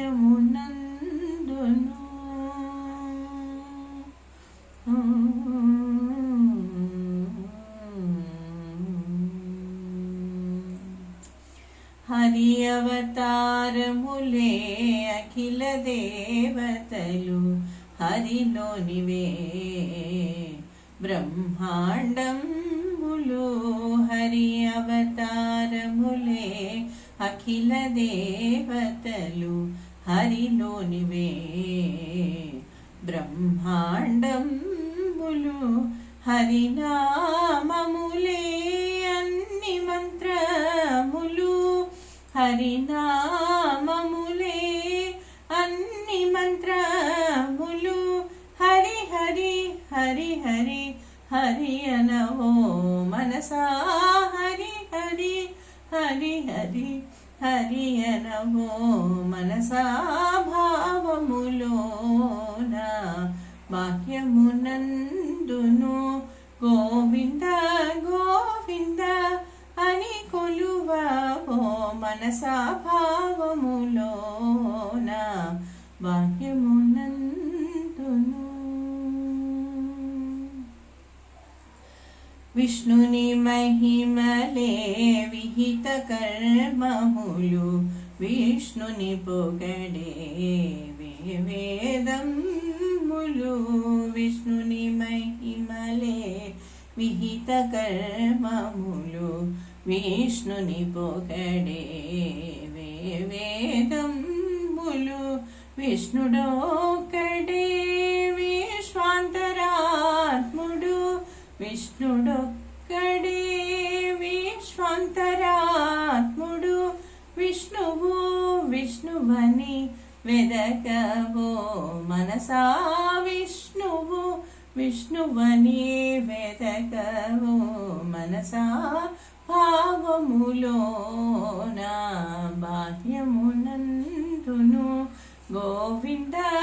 వాక్యమునందును హరి అవతారములే అఖిల దేవతలు హరిలోనివే బ్రహ్మాండములు హరి అవతారములే అఖిల దేవతలు హరిలోనివే బ్రహ్మాండములు హరినామములే అన్ని మంత్రములు హరినామములే అన్ని మంత్రములు హరి హరి హరి హరి హరి అనవో మనసా హరి హరి హరి హరి హరి అనవో మనసా గోవింద గోవింద అని కొలువో మనసా వాక్యము బాహ్యమునందును విష్ణుని మహిమలే విహిత కర్మములు. విష్ణుని పొగడే వేదములు. విష్ణుని మహిమలే విహిత కర్మములు. విష్ణుని పొగడే వేదములు. విష్ణుడోకడే విష్ణుడొక్కడే విశ్వంతరాత్ముడు. విష్ణువు విష్ణువని వెదకవో మనసా విష్ణువు. విష్ణువని వెదకవో మనసా భావములోన బాహ్యమునందును. గోవింద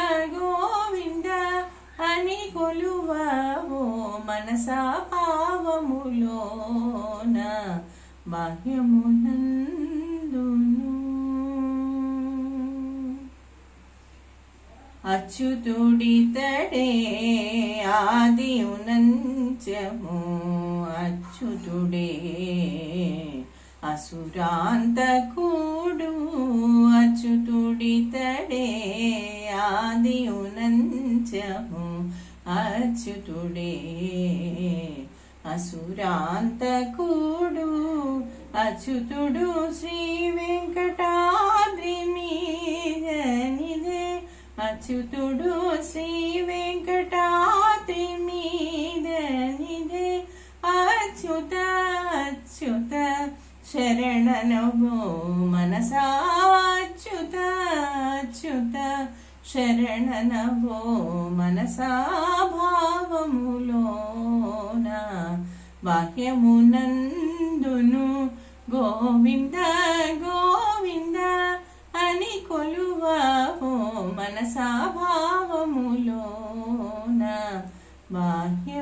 మనసా భావములోన బాహ్యమునందును. అచ్యుతుడితడే ఆది ఉనంచము అచ్యుతుడే అసురాంతకుడు అచ్యుతుడితడే ఆది ఉనంచము అచ్యుతుడే. అసురాంతకుడు అచ్యుతుడు శ్రీ వెంకటాద్రి మీదనిదే అచ్యుతుడు శ్రీ వెంకటాద్రి మీదనిదే అచ్యుత అచ్యుత శరణనవో మనసా అచ్యుత అచ్యుత. శరణనవో మనసాభావములోన వాక్యమునందును గోవింద గోవింద అని కొలువో మనసాభావములోన బాహ్య